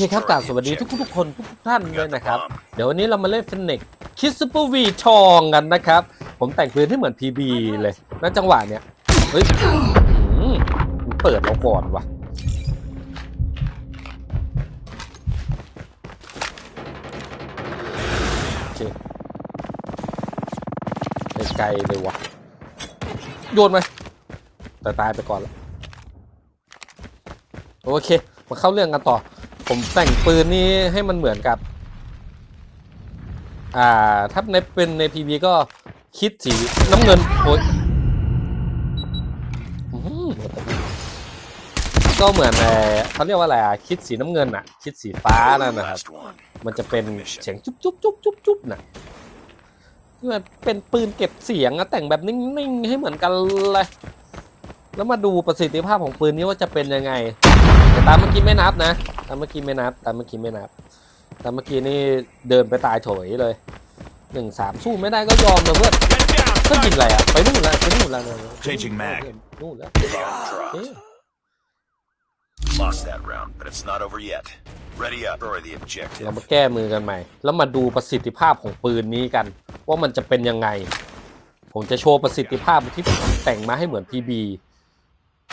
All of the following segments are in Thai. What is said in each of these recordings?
โอเคครับกราบสวัสดีทุกทุกๆคนทุกๆท่านเลยนะครับ เดี๋ยววันนี้เรามาเล่นฟินิกคิสซูเปอร์วีทองกันนะครับ ผมแต่งปืนให้เหมือน PB เลยณจังหวะเนี้ยเฮ้ยอื้อหือมันเปิดเราก่อนว่ะโอเคไกลๆเลยวะโยนไหมแต่ตายไปก่อนแล้วโอเคมาเข้าเรื่องกันต่อ ผมแต่งปืนนี้ให้มันเหมือนกับ อ่า ถ้าในเป็นในพีบีก็คิดสีน้ำเงินโอ้ยอก็เหมือนเอ่อเขาเรียกว่าอะไรอะคิดสีน้ำเงินอะ คิดสีฟ้านั่นนะครับมันจะเป็นเสียงจุ๊บจุ๊บจุ๊บจุ๊บจุ๊บนะที่มันเป็นปืนเก็บเสียงอะแต่งแบบนิ่งๆให้เหมือนกันเลยแล้วมาดูประสิทธิภาพของปืนนี้ว่าจะเป็นยังไง ต่ตามเมื่อกี้ไม่นับนะ ตามเมื่อกี้ไม่นับ ตามเมื่อกี้ไม่นับ ตามเมื่อกี้นี่เดินไปตายโถยเลยหนึ่งสามสู้ไม่ได้ก็ยอมนะเพื่อนเพื่อนยิงอะไรอะไปนู่นแล้วไปนู่นแล้วเนี่ย Changing mag นู่นแล้ว Bomb เอ๊ะ dropped. Lost that round, but it's not over yet. Ready up. Destroy the เรา objective. มาแก้มือกันใหม่ แล้วมาดูประสิทธิภาพของปืนนี้กัน ว่ามันจะเป็นยังไง ผมจะโชว์ประสิทธิภาพที่ผมแต่งมาให้เหมือน PB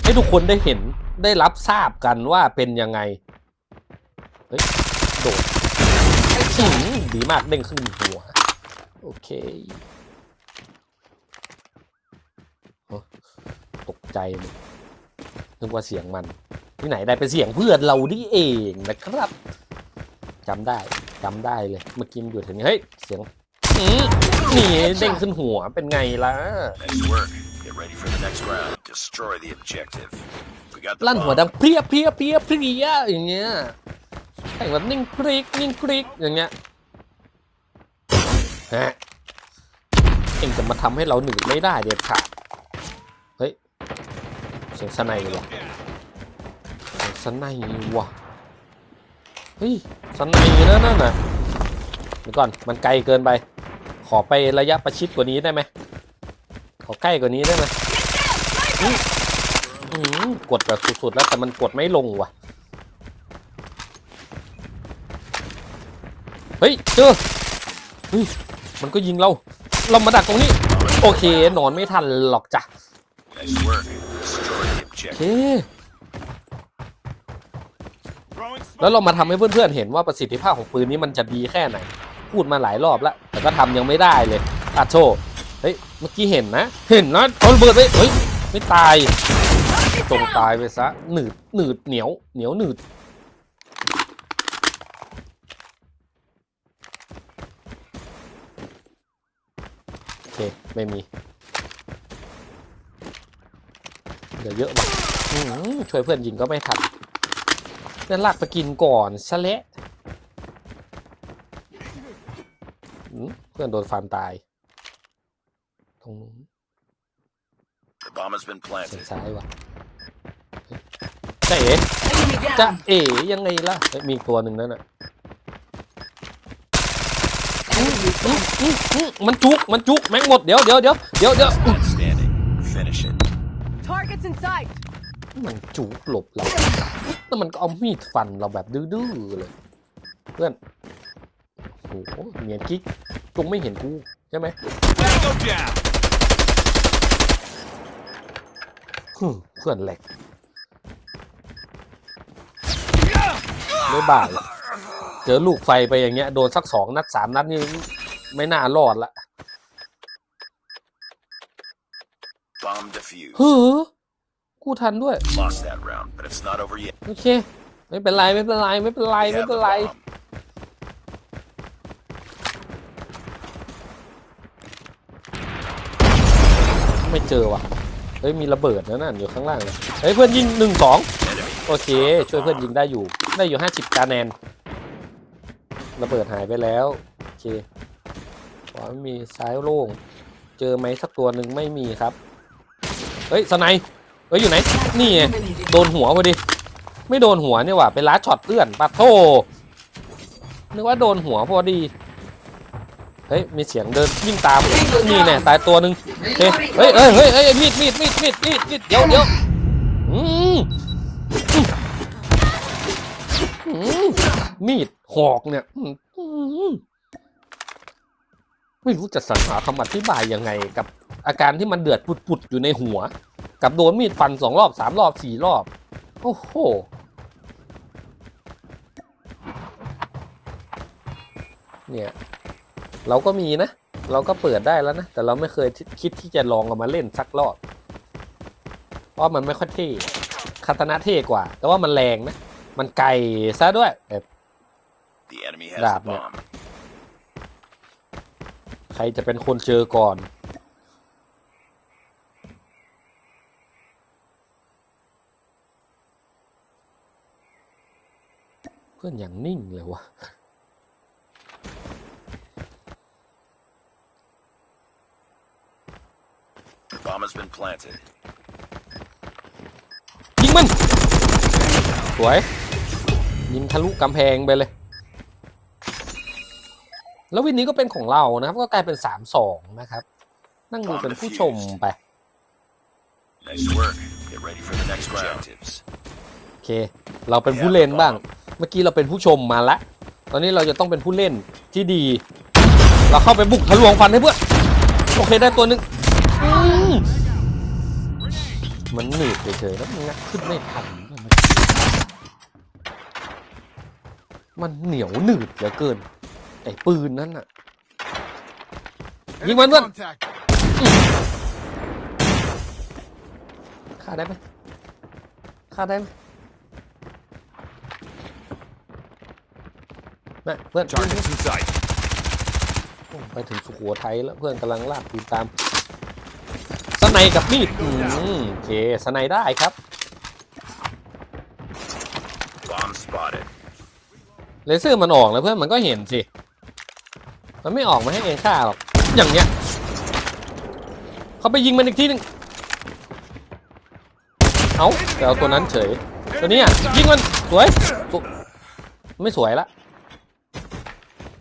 ให้ทุกคนได้เห็นได้รับทราบกันว่าเป็นยังไง เฮ้ย โดดอื้อหือดีมากเด้งขึ้นหัว โอเคอตกใจเลยนึกว่าเสียงมัน ที่ไหนได้เป็นเสียงเพื่อนเรานี่เองนะครับจำได้จำได้เลย เมื่อกี้มันอยู่แถวนี้เฮ้ย เสียงอื้อนี่เด้งขึ้นหัวเป็นไงล่ะ Nice work. Get ready for the next round. Destroy the objective. We got the ลั่นหัว bomb. ดังเพรียเพรียเพรียเพรียอย่างเงี้ยแต่งแบบนิ่งกริกนิ่งกริกอย่างเงี้ยฮะเองจะมาทำให้เราหนืดไม่ได้เด็ดขาดเฮ้ยเสียงสไนเลยวะเสียงสไนวะเฮ้ยสไนนะนั่นน่ะเดี๋ยวก่อนมันไกลเกินไป ขอไประยะประชิดกว่านี้ได้ไหมขอใกล้กว่านี้ได้ไหม อื้อหือกดแบบสุดๆแล้วแต่มันกดไม่ลงว่ะ เฮ้ยเจอเฮ้ยมันก็ยิงเรา เรามาดักตรงนี้ โอเค นอนไม่ทันหรอกจ้ะ Nice work. Destroy the โอเค objective. แล้วเรามาทำให้เพื่อนๆเห็นว่าประสิทธิภาพของปืนนี้มันจะดีแค่ไหน พูดมาหลายรอบแล้ว แต่ก็ทำยังไม่ได้เลยอะโชเฮ้ย เมื่อกี้เห็นนะ เห็นนะเอาระเบิดไปเฮ้ย ไม่ตายตรงตายไปซะหนืดหนืดเหนียวเหนียวหนืดโอเคไม่มีเดี๋ยวเยอะว่ะอื้อหือช่วยเพื่อนยิงก็ไม่ทันเพื่อนลากไปกินก่อนซะและอืมเพื่อนโดนฟันตายตรงนู้น bomb has been เสียง planted. ซ้ายว่ะจะเอ๋จะเอ๋ยังไงล่ะเฮ้ยมีอีกตัวหนึ่งนั่นน่ะอื้ออื้ออื้ออื้อมันจุก มันจุก แม่งหมด เดี๋ยวเดี๋ยวเดี๋ยวเดี๋ยวเดี๋ยว Last man standing. Finish it. Targets in sight. มันจุกหลบเรา แล้วมันก็เอามีดฟันเราแบบดื้อๆเลย เพื่อน โอ้โหเนียนกิ๊กจงไม่เห็นกู ใช่ไหม Go down. ฮึ่ม เพื่อนแหลกไม่บาดหรอกเจอลูกไฟไปอย่างเงี้ยโดนสักสองนัดสามนัดนี่ไม่น่ารอดละ Bomb defused. เฮ้อกูทันด้วย Lost that round, but it's not over yet. โอเค ไม่เป็นไร ไม่เป็นไร ไม่เป็นไร We ไม่ have เป็น the ไร bomb. ไม่เจอว่ะ เฮ้ยมีระเบิดนะนั่นอยู่ข้างล่างเลยเฮ้ยเพื่อนยิงหนึ่งสองโอเค ช่วยเพื่อนยิงได้อยู่ ได้อยู่ห้าสิบคะแนนระเบิดหายไปแล้วโอเคขวาไม่มีซ้ายโล่ง เจอไหมสักตัวหนึ่งไม่มีครับ เฮ้ยสไนเฮ้ยอยู่ไหน นี่ไงโดนหัวพอดี ไม่โดนหัวเนี่ยว่ะเป็นลัดช็อตเพื่อนปัดโทนึกว่าโดนหัวพอดี เฮ้ยมีเสียงเดินยิ่งตามนี่แน่ตายตัวหนึ่งโอเคเฮ้ยเฮ้ยเฮ้ยเฮ้ยมีดมีดมีดมีดมีดมีดเดี๋ยวเดี๋ยวอืมอืมมีดหอกเนี่ยอืมอืมไม่รู้จะสรรหาคำอธิบายยังไง กับอาการที่มันเดือดปุดๆอยู่ในหัว กับโดนมีดฟันสองรอบสามรอบสี่รอบ โอ้โหเนี่ย เราก็มีนะ เราก็เปิดได้แล้วนะ แต่เราไม่เคยคิดที่จะลองเอามาเล่นสักรอบเพราะมันไม่ค่อยเท่คาตานะเท่กว่า แต่ว่ามันแรงนะ มันไกลซะด้วยแต่ The enemy has Dạp the nè. bomb. ใครจะเป็นคนเจอก่อน เพื่อนอย่างนิ่งเลยวะ bomb has been planted. ยิงมัน สวย ยิงทะลุกำแพงไปเลย แล้ววินนี้ก็เป็นของเรานะครับ ก็กลายเป็นสามสองนะครับ นั่งดูเป็นผู้ชมไป Nice work. Get ready for the next round. Objectives. โอเค เราเป็นผู้เล่นบ้าง เมื่อกี้เราเป็นผู้ชมมาละ ตอนนี้เราจะต้องเป็นผู้เล่นที่ดี เราเข้าไปบุกทะลวงฟันให้เพื่อน โอเคได้ตัวหนึ่ง อืมมันหนีบเฉยๆแล้วมันงัดขึ้นไม่ทันมันเหนียวหนืดเหลือเกิน ไอ้ปืนนั่นน่ะ ยิงมันเพื่อนฆ่าได้ไหมฆ่าได้ไหมน่ะเพื่อน Targets in sight. โอ้ไปถึงสุโขทัยแล้วเพื่อนกำลังลากปืนตามส ไนกับมีดอืมโอเคสไนได้ครับ Bomb spotted. เลเซอร์มันออกแล้วเพื่อนมันก็เห็นสิ มันไม่ออกมาให้เองฆ่าหรอก อย่างเนี้ย เขาไปยิงมันอีกทีหนึง เอาแต่เอาตัวนั้นเฉย ตัวเนี้ยยิงมันสวยสวยไม่สวยละ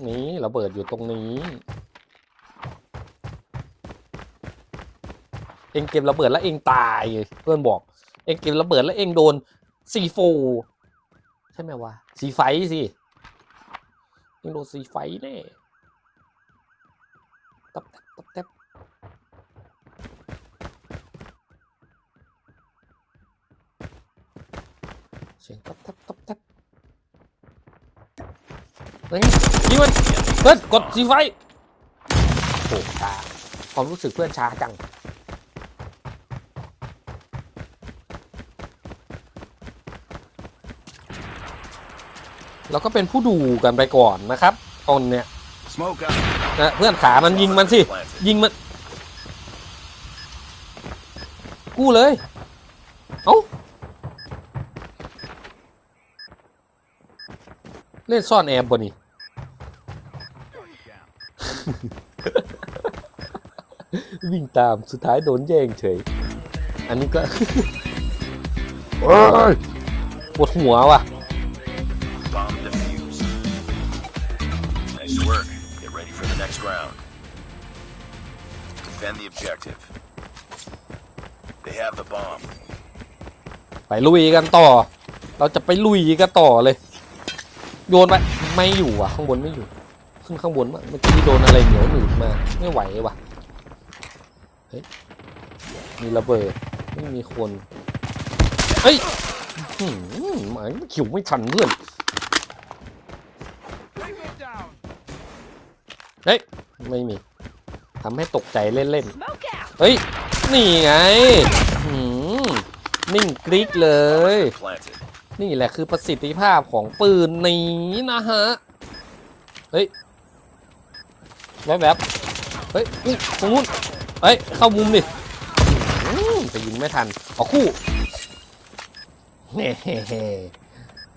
นี่ระเบิดอยู่ตรงนี้ เองเก็บระเบิดแล้วเองตาย เพื่อนบอก เองเก็บระเบิดแล้วเองโดนซีโฟใช่ไหมวะซีไฟสิเองโดนซีไฟแน่ตับแตบตับแตบเสียงตับแตบตับแตบนี่ยิงมันเพื่อนกดซีไฟโอ้ตาความรู้สึกเพื่อนช้าจัง เราก็เป็นผู้ดูกันไปก่อนนะครับตนเนี่ย Smoke out. นะเพื่อนขามันยิงมันสิ Planted. ยิงมัน กู้เลย เอ้าเล่นซ่อนแอมบ่นี่วิ่งตามสุดท้ายโดนแย่งเฉย อันนี้ก็โอ้ยปวดหัวว่ะ next round. Defend the objective. They have the bomb. ไปลุยกันต่อ เราจะไปลุยกันต่อเลย โยนไปไม่อยู่อะ ข้างบนไม่อยู่ ขึ้นข้างบนมาเมื่อกี้โดนอะไรเหนียวหนืดมา ไม่ไหวว่ะ เฮ้ย มีระเบิด ไม่มีคน เฮ้ยอื้อหือหมายขิวไม่ทันเพื่อน เฮ้ย ไม่มีทำให้ตกใจเล่น Smoke out. ๆเฮ้ย นี่ไงอื้อหือนิ่งกริ๊กเลย Planted. นี่แหละคือประสิทธิภาพของปืนนี้นะฮะ เฮ้ยแวบแบบๆเฮ้ยอุ๊ยตรงนู้นเฮ้ย เข้ามุมดิอืมจะยิงไม่ทันขอคู่เฮ้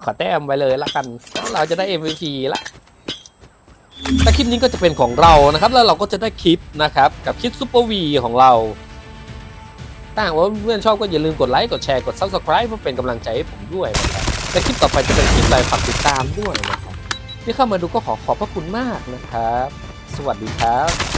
ขอแต้มไปเลยละกัน เราจะได้ MVP ละ แต่คลิปนี้ก็จะเป็นของเรานะครับ แล้วเราก็จะได้คลิปนะครับกับคลิปซูเปอร์วีของเราถ้าหากว่าเพื่อนชอบก็อย่าลืมกดไลค์กดแชร์กด Subscribe เพื่อเป็นกำลังใจให้ผมด้วยนะครับและคลิปต่อไปจะเป็นคลิปอะไรฝากติดตามด้วยนะครับที่เข้ามาดูก็ขอขอบพระคุณมากนะครับ สวัสดีครับ